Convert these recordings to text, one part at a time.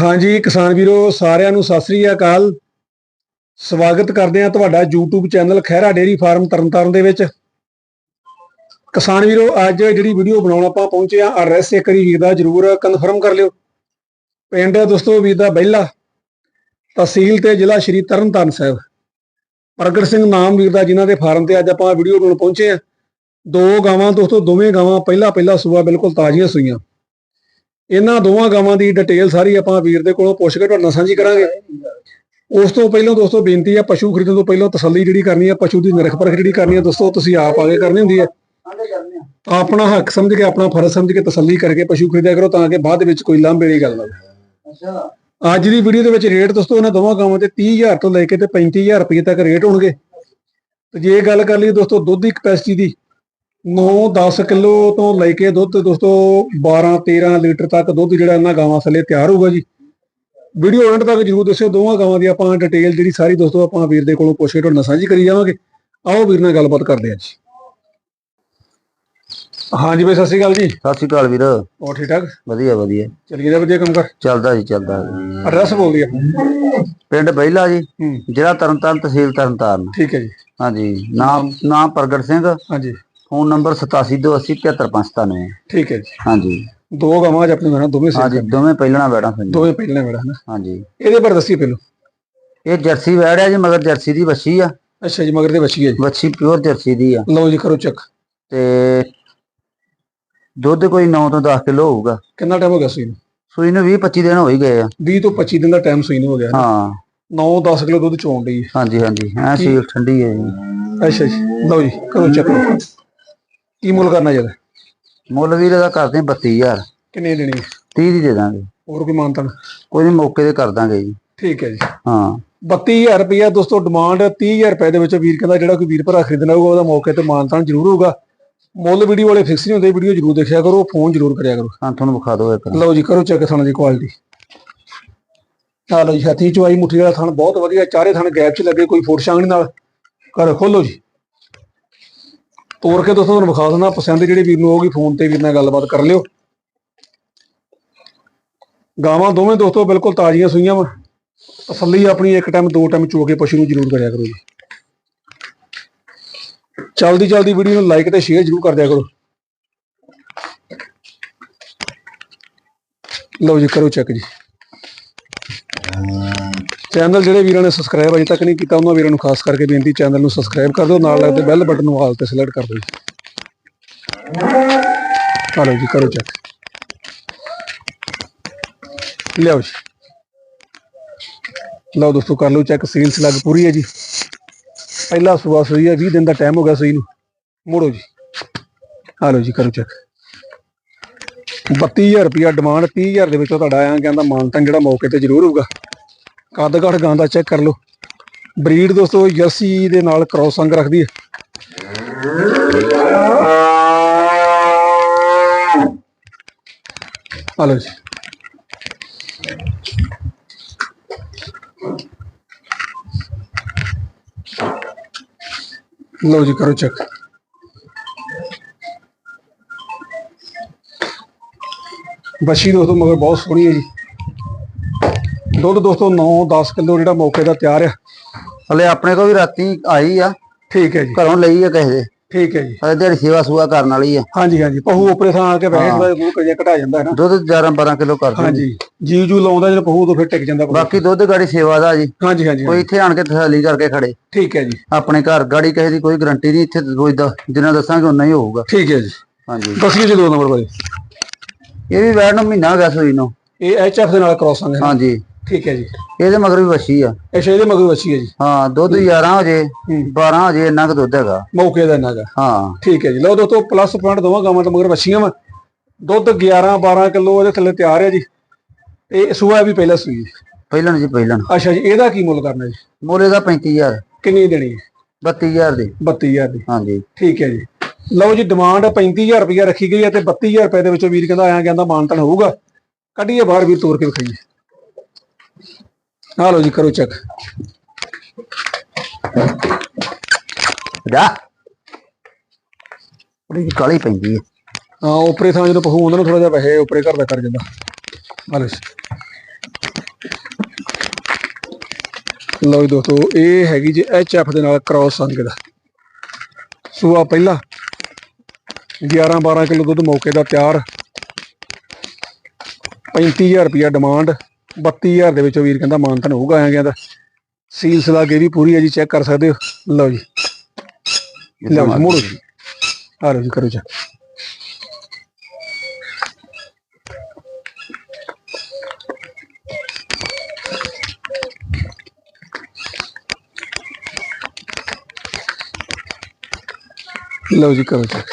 ਹਾਂਜੀ, ਕਿਸਾਨ ਵੀਰੋ, ਸਾਰਿਆਂ ਨੂੰ ਸਤਿ ਸ੍ਰੀ ਅਕਾਲ। ਸਵਾਗਤ ਕਰਦੇ ਹਾਂ ਤੁਹਾਡਾ YouTube channel Khaira dairy farm Tarn Taran ਦੇ ਵਿੱਚ। ਕਿਸਾਨ ਵੀਰੋ, ਅੱਜ ਜਿਹੜੀ ਵੀਡੀਓ ਬਣਾਉਣ ਆਪਾਂ ਪਹੁੰਚੇ ਆ ਐਡਰੈਸ ਇੱਕ ਵਾਰੀ ਵੀਰ ਦਾ ਜਰੂਰ ਕਨਫਰਮ ਕਰ ਲਿਓ। ਪਿੰਡ ਦੋਸਤੋ, ਵੀਰ ਦਾ ਬਹਿਲਾ ਤਹਿਸੀਲ ਤੇ ਜ਼ਿਲ੍ਹਾ ਸ਼੍ਰੀ ਤਰਨਤਾਰਨ ਸਾਹਿਬ। ਪ੍ਰਗਟ ਸਿੰਘ ਨਾਮ ਵੀਰ ਦਾ, ਜਿਨ੍ਹਾਂ ਦੇ ਫਾਰਮ ਤੇ ਅੱਜ ਆਪਾਂ ਵੀਡੀਓ ਬਣਾਉਣ ਪਹੁੰਚੇ ਆ ਦੋ ਗਾਵਾਂ ਦੋਸਤੋ, ਦੋਵੇਂ ਗਾਵਾਂ ਪਹਿਲਾ ਪਹਿਲਾ ਸੂਆ ਬਿਲਕੁਲ ਤਾਜ਼ੀਆਂ ਸੂਈਆਂ। ਇਹਨਾਂ ਦੋਵਾਂ ਗਾਵਾਂ ਦੀ ਡਿਟੇਲ ਸਾਰੀ ਆਪਾਂ ਵੀਰ ਦੇ ਕੋਲੋਂ ਪੁੱਛ ਕੇ ਤੁਹਾਡੇ ਨਾਲ ਸਾਂਝੀ ਕਰਾਂਗੇ। ਉਸ ਤੋਂ ਪਹਿਲਾਂ ਦੋਸਤੋ ਬੇਨਤੀ ਹੈ ਪਸ਼ੂ ਖਰੀਦਣ ਤੋਂ ਪਹਿਲਾਂ ਤਸੱਲੀ ਜਿਹੜੀ ਕਰਨੀ ਹੈ ਪਸ਼ੂ ਦੀ ਨਿਰਖ ਪਰਖ ਜਿਹੜੀ ਕਰਨੀ ਹੈ ਦੋਸਤੋ ਤੁਸੀਂ ਆਪ ਆਗੇ ਕਰਨੀ ਹੁੰਦੀ ਹੈ। ਆਪਣਾ ਹੱਕ ਸਮਝ ਕੇ ਆਪਣਾ ਫਰਜ਼ ਸਮਝ ਕੇ ਤਸੱਲੀ ਕਰਕੇ ਪਸ਼ੂ ਖਰੀਦਿਆ ਕਰੋ ਤਾਂ ਕਿ ਬਾਅਦ ਵਿੱਚ ਕੋਈ ਲਾਂਭੇ ਦੀ ਗੱਲ ਨਾ ਹੋਵੇ। ਅੱਜ ਦੀ ਵੀਡੀਓ ਦੇ ਵਿੱਚ ਰੇਟ ਦੋਸਤੋ ਇਹਨਾਂ ਦੋਵਾਂ ਗਾਵਾਂ ਦੇ 30000 ਤੋਂ ਲੈ ਕੇ ਤੇ 35000 ਰੁਪਏ ਤੱਕ ਰੇਟ ਹੋਣਗੇ। ਤੇ ਜੇ ਗੱਲ ਕਰ ਲਈ ਦੋਸਤੋ ਦੁੱਧ ਦੀ ਕਪੈਸਿਟੀ ਦੀ 9-10 ਕਿਲੋ ਤੋਂ ਲੈ ਕੇ ਦੁੱਧ ਦੋਸਤੋ 12-13 ਲੀਟਰ ਤੱਕ ਦੁੱਧ ਜਿਹੜਾ ਇਹਨਾਂ ਗਾਵਾਂ ਥੱਲੇ ਤਿਆਰ ਹੋਊਗਾ ਜੀ। ਵੀਡੀਓ ਐਂਡ ਤੱਕ ਜਰੂਰ ਦੱਸਿਓ ਦੋਵਾਂ ਗਾਵਾਂ ਦੀ ਆਪਾਂ ਡਿਟੇਲ ਜਿਹੜੀ ਸਾਰੀ ਦੋਸਤੋ ਆਪਾਂ ਵੀਰ ਦੇ ਕੋਲੋਂ ਪੁੱਛ ਨਾਲ ਸਾਂਝੀ ਕਰੀ ਜਾਵਾਂਗੇ। ਆਓ ਵੀਰ ਨਾਲ ਗੱਲਬਾਤ ਕਰਦੇ ਹਾਂ ਜੀ। ਹਾਂਜੀ ਬਈ ਸਤਿ ਸ਼੍ਰੀ ਅਕਾਲ ਜੀ। ਸਤਿ ਸ਼੍ਰੀ ਅਕਾਲ ਵੀਰ। ਹੋਰ ਠੀਕ ਠਾਕ ਵਧੀਆ। ਵਧੀਆ ਚੱਲੀਏ ਦਾ ਵਧੀਆ ਕੰਮ ਕਰ। ਚੱਲਦਾ ਜੀ ਚੱਲਦਾ ਐਡਰੈਸ ਬੋਲ ਦਿਆ ਪਿੰਡ ਬਹਿਲਾ ਜੀ ਜ਼ਿਲ੍ਹਾ ਤਰਨਤਾਰਨ ਤਹਿਸੀਲ ਤਰਨਤਾਰਨ। ਠੀਕ ਹੈ ਜੀ। ਹਾਂਜੀ ਨਾਮ ਨਾਮ ਪ੍ਰਗਟ ਸਿੰਘ। ਹਾਂਜੀ। ਫੋਨ ਨੰਬਰ 8728073597 ਠੀਕ ਹੈ ਜੀ। ਹਾਂਜੀ। ਦੋ ਗਾਵਾਂ ਅੱਜ ਆਪਣੇ ਨਾਲ ਦੋਵੇਂ ਸੇਲ ਹਾਂਜੀ ਦੋਵੇਂ ਪਹਿਲਣਾ ਬੈਠਾ ਫਿਰ। ਦੋਵੇਂ ਪਹਿਲਾਂ ਮੇਰਾ ਹਨਾ ਹਾਂਜੀ। ਇਹਦੇ ਬਾਰੇ ਦੱਸੀਏ ਪਹਿਲਾਂ। ਇਹ ਜਰਸੀ ਵੈੜ ਹੈ ਜੀ ਮਗਰ ਜਰਸੀ ਦੀ ਵੱਛੀ ਆ। ਅੱਛਾ ਜੀ ਮਗਰ ਦੇ ਬੱਚੀ ਹੈ ਜੀ। ਵੱਛੀ ਪਿਓਰ ਜਰਸੀ ਦੀ ਆ। ਲਓ ਜੀ ਕਰੋ ਚੈੱਕ। ਤੇ ਦੁੱਧ ਕੋਈ 9 ਤੋਂ 10 ਕਿਲੋ ਹੋਊਗਾ। ਕਿੰਨਾ ਟਾਈਮ ਹੋ ਗਿਆ ਸੂਈ ਨੂੰ? ਸੂਈ ਨੂੰ 20 25 ਦਿਨ ਹੋ ਹੀ ਗਏ ਆ। 20 ਤੋਂ 25 ਦਿਨ ਦਾ ਟਾਈਮ ਸੂਈ ਨੂੰ ਹੋ ਗਿਆ ਹਾਂ। 9-10 ਕਿਲੋ ਦੁੱਧ ਚੋਣ ਲਈ ਹਾਂਜੀ ਹਾਂਜੀ। ਐ ਸੀਲ ਠੰਡੀ ਹੈ ਜੀ। ਅੱਛਾ ਜੀ। ਲਓ ਜੀ ਕਰੋ ਚੈੱਕ। ਕੀ ਮੁੱਲ ਕਰਨਾ ਜਦ ਮੁੱਲ ਵੀਰ ਦਾ ਕਰਦੇ ਆ 32000 ਕਿੰਨੇ ਦੇਣੀ ਹੈ? 30 ਦੀ ਦੇ ਦਾਂਗੇ। ਹੋਰ ਕੋਈ ਮਾਨਤਨ ਕੋਈ ਨਹੀਂ ਮੌਕੇ ਤੇ ਕਰ ਦਾਂਗੇ ਜੀ। ਠੀਕ ਹੈ ਜੀ। ਹਾਂ। 32000 ਰੁਪਇਆ ਦੋਸਤੋ ਡਿਮਾਂਡ 30000 ਰੁਪਏ ਦੇ ਵਿੱਚ ਵੀਰ ਕਹਿੰਦਾ ਜਿਹੜਾ ਕੋਈ ਵੀਰ ਭਰਾ ਖਰੀਦਣਾ ਹੋਊਗਾ ਉਹਦਾ ਮੌਕੇ ਤੇ ਮਾਨਤਨ ਜ਼ਰੂਰ ਹੋਊਗਾ। ਮੁੱਲ ਵੀਡੀਓ ਵਾਲੇ ਫਿਕਸ ਨਹੀਂ ਹੁੰਦੇ ਵੀਡੀਓ ਜ਼ਰੂਰ ਦੇਖਿਆ ਕਰੋ ਫੋਨ ਜ਼ਰੂਰ ਕਰਿਆ ਕਰੋ। ਹਾਂ ਤੁਹਾਨੂੰ ਵਿਖਾ ਦਿਓ ਇੱਕ ਲਓ ਜੀ ਕਰੋ ਚੈੱਕ ਥਣ ਦੀ ਕੁਆਲਿਟੀ ਆ ਲਓ ਜੀ ਹੱਥੀ ਚਵਾਈ ਮੁੱਠੀ ਵਾਲਾ ਥਣ ਬਹੁਤ ਵਧੀਆ ਚਾਰੇ ਥਣ ਗੈਪ 'ਚ ਲੱਗੇ ਕੋਈ ਛਾਂਗਣੀ ਨਾਲ। ਕਰ ਖੋਲੋ ਜੀ। ਤੋੜ ਕੇ ਦੋਸਤੋ ਤੁਹਾਨੂੰ ਵਿਖਾ ਦਿੰਦਾ ਪਸੰਦ ਜਿਹੜੀ ਵੀਰ ਨੂੰ ਹੋਊਗੀ ਫੋਨ ਤੇ ਵੀਰ ਨਾਲ ਗੱਲਬਾਤ ਕਰ ਲਿਓ। ਗਾਵਾਂ ਦੋਵੇਂ ਦੋਸਤੋ ਬਿਲਕੁਲ ਤਾਜ਼ੀਆਂ ਸੂਈਆਂ ਵਾ। ਤਸੱਲੀ ਆਪਣੀ ਇੱਕ ਟਾਈਮ ਦੋ ਟਾਈਮ ਚੋ ਕੇ ਪਸ਼ੂ ਨੂੰ ਜ਼ਰੂਰ ਕਰਿਆ ਕਰੋ ਜੀ। ਚਲਦੀ ਚਲਦੀ ਵੀਡੀਓ ਨੂੰ ਲਾਈਕ ਤੇ ਸ਼ੇਅਰ ਜ਼ਰੂਰ ਕਰ ਦਿਆ ਕਰੋ। ਲਓ ਜੀ, ਕਰੋ ਚੈੱਕ ਜੀ। ਚੈਨਲ ਜਿਹੜੇ ਵੀਰਾਂ ਨੇ ਸਬਸਕ੍ਰਾਈਬ ਅਜੇ ਤੱਕ ਨਹੀਂ ਕੀਤਾ, ਉਹਨਾਂ ਵੀਰਾਂ ਨੂੰ ਖਾਸ ਕਰਕੇ ਬੇਨਤੀ ਚੈਨਲ ਨੂੰ ਸਬਸਕ੍ਰਾਈਬ ਕਰ ਦਿਓ, ਨਾਲ ਲੱਗਦੇ ਬੈਲ ਬਟਨ ਨੂੰ ਆਲ ਤੇ ਸਿਲੈਕਟ ਕਰ ਦਿਓ। ਜੀ ਜੀ, ਕਰੋ ਚੈੱਕ ਲਿਆਓ ਜੀ। ਲਓ ਦੋਸਤੋ, ਕਰ ਲਓ ਚੈੱਕ ਸੀਲ ਸਲੱਗ ਪੂਰੀ ਹੈ ਜੀ। ਪਹਿਲਾ ਸੂਆ ਸੂਈ ਹੈ 20 ਦਿਨ ਦਾ ਟਾਈਮ ਹੋ ਗਿਆ ਸੂਈ ਨੂੰ। ਮੋੜੋ ਜੀ। ਆ ਲਓ ਜੀ, ਕਰੋ ਚੈੱਕ 32000 ਰੁਪਿਆ ਡਿਮਾਂਡ 30000 ਦੇ ਵਿੱਚੋਂ ਤੁਹਾਡਾ ਆਇਆ, ਕਹਿੰਦਾ ਮਾਨਤਨ ਜਿਹੜਾ ਮੌਕੇ ਤੇ ਜ਼ਰੂਰ ਹੋਊਗਾ ਕੱਦ ਘੜ ਗਾਂ ਦਾ ਚੈੱਕ ਕਰ ਲਓ। ਬਰੀਡ ਦੋਸਤੋ ਜਰਸੀ ਦੇ ਨਾਲ ਕ੍ਰੋਸ ਅੰਗ ਰੱਖਦੀ ਹੈ। ਆ ਜੀ। ਲਓ ਜੀ, ਕਰੋ ਚੈੱਕ। ਬੱਛੀ ਦੋਸਤੋ, ਮਗਰ ਬਹੁਤ ਸੋਹਣੀ ਹੈ ਜੀ। ਦੁੱਧ ਦੋਸਤੋ 9-10 ਕਿਲੋ ਜਿਹੜਾ ਮੌਕੇ ਦਾ ਤਿਆਰ ਆ। ਹਲੇ ਆਪਣੇ ਕੋਲ ਵੀ ਰਾਤੀ ਆਈ ਆ। ਠੀਕ ਹੈ ਜੀ। ਘਰੋਂ ਲਈ ਆ ਕਿਸੇ ਦੇ। ਠੀਕ ਹੈ ਜੀ। ਹਲੇ ਦਿਹਾੜੀ ਸੇਵਾ ਸੂਆ ਕਰਨ ਵਾਲੀ ਆ। ਹਾਂਜੀ ਹਾਂਜੀ। ਪਹੂ ਉਪਰੇ ਥਾਂ ਆ ਕੇ ਬੈਠ ਦਾ ਮੂੰਹ ਕਜਿਆ ਘਟਾ ਜਾਂਦਾ ਹੈ ਨਾ? ਦੁੱਧ 11 12 ਕਿਲੋ ਕਰ ਦਿੰਦੀ ਹਾਂਜੀ। ਜੀ ਜੂ ਲਾਉਂਦਾ ਜਦੋਂ ਪਹੂ ਤੋਂ ਫਿਰ ਟਿਕ ਜਾਂਦਾ। ਬਾਕੀ ਦੁੱਧ ਗਾੜੀ ਸੇਵਾ ਦਾ ਜੀ। ਹਾਂਜੀ ਹਾਂਜੀ ਕੋਈ ਇੱਥੇ ਆਣ ਕੇ ਤਸੱਲੀ ਕਰਕੇ ਖੜੇ। ਠੀਕ ਹੈ ਜੀ। ਆਪਣੇ ਘਰ ਗਾੜੀ ਕਿਸੇ ਦੀ ਕੋਈ ਗਰੰਟੀ ਨਹੀਂ ਇੱਥੇ ਕੋਈ ਦਾ ਜਿੰਨਾ ਦੱਸਾਂਗੇ ਉਨਾ ਹੀ ਹੋਊਗਾ। ਠੀਕ ਹੈ ਜੀ। ਹਾਂਜੀ। ਦੱਸਿਓ ਜੀ ਦੋ ਨੰਬਰ ਬਾਰੇ। ਇਹ ਵੀ ਵੈੜ ਨੂੰ ਮਹੀਨਾ ਹੋ ਗਿਆ ਸੂਈ ਨੂੰ। ਇਹ ਐਚਐਫ ਦੇ ਨਾਲ ਕ੍ਰੋਸ ਆਂਗੇ ਹਾਂਜੀ। ਠੀਕ ਹੈ ਜੀ। ਇਹਦੇ ਮਗਰ ਵੀ ਵੱਛੀ ਆ। ਇਹ ਸ਼ੇਦੇ ਮਗਰ ਬੱਚੀ ਹੈ ਜੀ। ਹਾਂ ਦੁੱਧ 11 ਹੋ ਜੇ ਹੂੰ। 12 ਹੋ ਜੇ ਇੰਨਾ ਕੁ ਦੁੱਧ ਹੈਗਾ। ਮੌਕੇ ਦਾ ਨਾਗਾ ਹਾਂ। ਠੀਕ ਹੈ ਜੀ। ਲਓ ਦੋਸਤੋ ਪਲੱਸ ਪੁਆਇੰਟ ਦੋਵਾਂ ਗਾਵਾਂ ਤੋਂ ਮਗਰ ਬੱਚੀਆਂ ਵਾ। ਦੁੱਧ 11 12 ਕਿਲੋ ਇਹਦੇ ਥੱਲੇ ਤਿਆਰ ਹੈ ਜੀ। ਤੇ ਸੂਆ ਵੀ ਪਹਿਲਾਂ ਸੂਈ। ਪਹਿਲਣ ਜੀ ਪਹਿਲਣ ਅੱਛਾ ਜੀ ਇਹਦਾ ਕੀ ਮੁੱਲ ਕਰਨਾ ਜੀ? ਮੋਲੇ ਦਾ 35000 ਕਿੰਨੀ ਦੇਣੀ ਹੈ? 32000 ਦੀ। 32000 ਦੀ। ਹਾਂਜੀ। ਠੀਕ ਹੈ ਜੀ। ਲਓ ਜੀ ਡਿਮਾਂਡ 35000 ਰੁਪਇਆ ਰੱਖੀ ਗਈ ਹੈ ਤੇ 32000 ਰੁਪਏ ਦੇ ਵਿੱਚੋਂ ਵੀਰ ਕਹਿੰਦਾ ਆਇਆ ਕਹਿੰਦਾ ਮਾਨਤਨ ਹੋਊਗਾ। ਕੱਢੀਏ ਬਾਹਰ ਵੀਰ ਤੋਰ ਕੇ ਵਿਖਾਈਏ। ਆ ਲਓ ਜੀ ਕਰੋ ਚੈੱਕ ਜਾ ਬੜੀ ਕਾਲੀ ਪੈਂਦੀ ਹੈ ਹਾਂ ਉਪਰੇ ਥਾਂ ਜਦੋਂ ਪਹੂ ਉਹਨਾਂ ਨੂੰ ਥੋੜਾ ਜਿਹਾ ਵੈਸੇ ਉਪਰੇ ਘਰ ਦਾ ਕਰ ਜਾਂਦਾ ਆ ਲਓ ਜੀ ਲਓ ਜੀ ਦੋਸਤੋ ਇਹ ਹੈਗੀ ਜੀ ਐਫ ਦੇ ਨਾਲ ਕ੍ਰਾਸ ਸੰਗ ਦਾ ਸੂਆ ਪਹਿਲਾ 11 12 ਕਿਲੋ ਦੁੱਧ ਮੌਕੇ ਦਾ ਤਿਆਰ 35000 ਰੁਪਿਆ ਡਿਮਾਂਡ 32000 ਦੇ ਵਿੱਚੋਂ ਵੀਰ ਕਹਿੰਦਾ ਮਾਨਤਨ ਹੋਊਗਾ ਆਇਆ ਗਿਆ ਦਾ ਸੀਲਸ ਲਾ ਕੇ ਵੀ ਪੂਰੀ ਹੈ ਜੀ ਚੈੱਕ ਕਰ ਸਕਦੇ ਹੋ। ਲਓ ਜੀ। ਲਓ ਜੀ ਮੋੜੋ ਜੀ। ਆ ਲਓ ਜੀ ਕਰੋ ਲਓ ਜੀ ਕਰੋ ਚੈੱਕ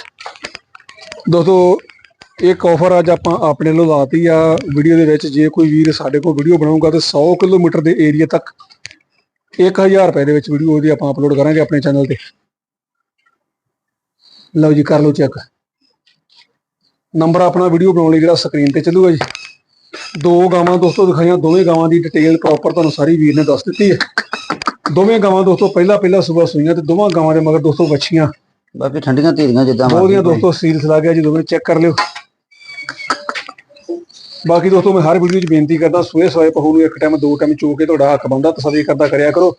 ਦੋਸਤੋ ਇੱਕ ਆਫਰ ਅੱਜ ਆਪਾਂ ਆਪਣੇ ਵੱਲੋਂ ਲਾਤੀ ਆ ਵੀਡੀਓ ਦੇ ਵਿੱਚ ਜੇ ਕੋਈ ਵੀਰ ਸਾਡੇ ਕੋਲ ਵੀਡੀਓ ਬਣਾਊਗਾ ਤੇ 100 ਕਿਲੋਮੀਟਰ ਦੇ ਏਰੀਆ ਤੱਕ 1000 ਰੁਪਏ ਦੇ ਵਿੱਚ ਵੀਡੀਓ ਉਹਦੀ ਆਪਾਂ ਅਪਲੋਡ ਕਰਾਂਗੇ ਆਪਣੇ ਚੈਨਲ ਤੇ। ਲਓ ਜੀ ਕਰ ਲਓ ਚੈੱਕ ਨੰਬਰ ਆਪਣਾ ਵੀਡੀਓ ਬਣਾਉਣ ਲਈ ਜਿਹੜਾ ਸਕਰੀਨ ਤੇ ਚੱਲੂਗਾ ਜੀ। ਦੋ ਗਾਵਾਂ ਦੋਸਤੋ ਦਿਖਾਈਆਂ ਦੋਵੇਂ ਗਾਵਾਂ ਦੀ ਡਿਟੇਲ ਪ੍ਰੋਪਰ ਤੁਹਾਨੂੰ ਸਾਰੀ ਵੀਰ ਨੇ ਦੱਸ ਦਿੱਤੀ ਹੈ। ਦੋਵੇਂ ਗਾਵਾਂ ਦੋਸਤੋ ਪਹਿਲਾ ਪਹਿਲਾ ਸਵੇਰ ਸੂਈਆਂ ਤੇ ਦੋਵਾਂ ਗਾਵਾਂ ਦੇ ਮਗਰ ਦੋਸਤੋ ਵੱਛੀਆਂ। ਬਾਕੀ ਠੰਡੀਆਂ ਧੀਰੀਆਂ ਜਿੱਦਾਂ ਮਰਜ਼ੀ ਦੋਸਤੋ ਸੀਲਸ ਲਾ ਗਿਆ ਜੀ ਦੋਵੇਂ ਚੈੱਕ ਕਰ ਲਿਓ। ਬਾਕੀ ਦੋਸਤੋ ਮੈਂ ਹਰ ਵੀਡੀਓ 'ਚ ਬੇਨਤੀ ਕਰਦਾ ਸੂਏ ਸਵਾਏ ਪਹੂ ਨੂੰ ਇੱਕ ਟਾਈਮ ਦੋ ਟਾਈਮ ਚੋ ਕੇ ਤੁਹਾਡਾ ਹੱਕ ਬੰਦਾ ਤਸੱਲੀ ਕਰਦਾ ਕਰਿਆ ਕਰੋ।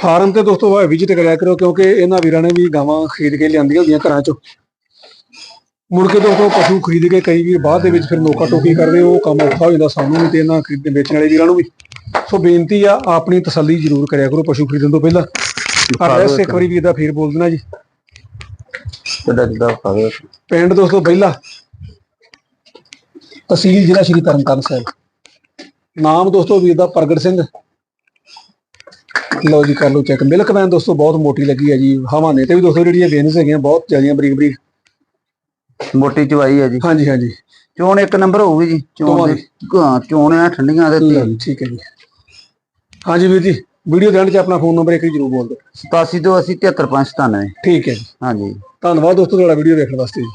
ਫਾਰਮ ਤੇ ਦੋਸਤੋ ਵਾ ਵਿਜ਼ਿਟ ਕਰਿਆ ਕਰੋ ਕਿਉਂਕਿ ਇਹਨਾਂ ਵੀਰਾਂ ਨੇ ਵੀ ਗਾਵਾਂ ਖਰੀਦ ਕੇ ਲਿਆਂਦੀਆਂ ਹੁੰਦੀਆਂ ਘਰਾਂ 'ਚੋਂ। ਮੁੜ ਕੇ ਦੋਸਤੋ ਪਸ਼ੂ ਖਰੀਦ ਕੇ ਕਈ ਵੀਰ ਬਾਅਦ ਦੇ ਵਿੱਚ ਫਿਰ ਨੋਕਾ ਟੋਕੀ ਕਰਦੇ ਉਹ ਕੰਮ ਔਖਾ ਹੋ ਜਾਂਦਾ ਸਾਨੂੰ ਵੀ ਤੇ ਇਹਨਾਂ ਖਰੀਦਣ ਵੇਚਣ ਵਾਲੇ ਵੀਰਾਂ ਨੂੰ ਵੀ। ਸੋ ਬੇਨਤੀ ਆ ਆਪਣੀ ਤਸੱਲੀ ਜ਼ਰੂਰ ਕਰਿਆ ਕਰੋ ਪਸ਼ੂ ਖਰੀਦਣ ਤੋਂ ਪਹਿਲਾਂ। ਐਡਰੈਸ ਇੱਕ ਵਾਰੀ ਵੀਰ ਦਾ ਫੇਰ ਬੋਲ ਦੇਣਾ ਜੀ। ਪਿੰਡ ਦੋਸਤੋ ਪਹਿਲਾ ਤਹਿਸੀਲ ਜ਼ਿਲ੍ਹਾ ਸ਼੍ਰੀ ਤਰਨਤਾਰਨ ਸਾਹਿਬ। ਨਾਮ ਦੋਸਤੋ ਵੀਰ ਦਾ ਪ੍ਰਗਟ ਸਿੰਘ। ਲਓ ਜੀ ਕਰ ਲਓ ਚੈੱਕ ਮਿਲਕ ਵੈਨ ਦੋਸਤੋ ਬਹੁਤ ਮੋਟੀ ਲੱਗੀ ਹੈ ਜੀ। ਹਵਾਨੇ ਤੇ ਵੀ ਦੋਸਤੋ ਜਿਹੜੀਆਂ ਵੇਨਸ ਹੈਗੀਆਂ ਬਹੁਤ ਜ਼ਿਆਦੀਆਂ ਬਰੀਕ ਬਰੀਕ। ਮੋਟੀ ਚਵਾਈ ਹੈ ਜੀ। ਹਾਂਜੀ ਹਾਂਜੀ। ਚੋਣ ਇੱਕ ਨੰਬਰ ਹੋਊਗੀ ਜੀ। ਚੋਣ ਦੇ ਹਾਂ ਚੋਣ ਆ ਠੰਡੀਆਂ ਦੇ ਠੀਕ ਹੈ ਜੀ। ਹਾਂਜੀ ਵੀਰ ਜੀ ਵੀਡੀਓ ਦੇ end 'ਚ ਆਪਣਾ ਫੋਨ ਨੰਬਰ ਇੱਕ ਜ਼ਰੂਰ ਬੋਲ ਦਿਓ। 87 ਤੋਂ 80 73597 ਠੀਕ ਹੈ ਜੀ। ਹਾਂਜੀ। ਧੰਨਵਾਦ ਦੋਸਤੋ ਤੁਹਾਡਾ ਵੀਡੀਓ ਦੇਖਣ ਵਾਸਤੇ ਜੀ।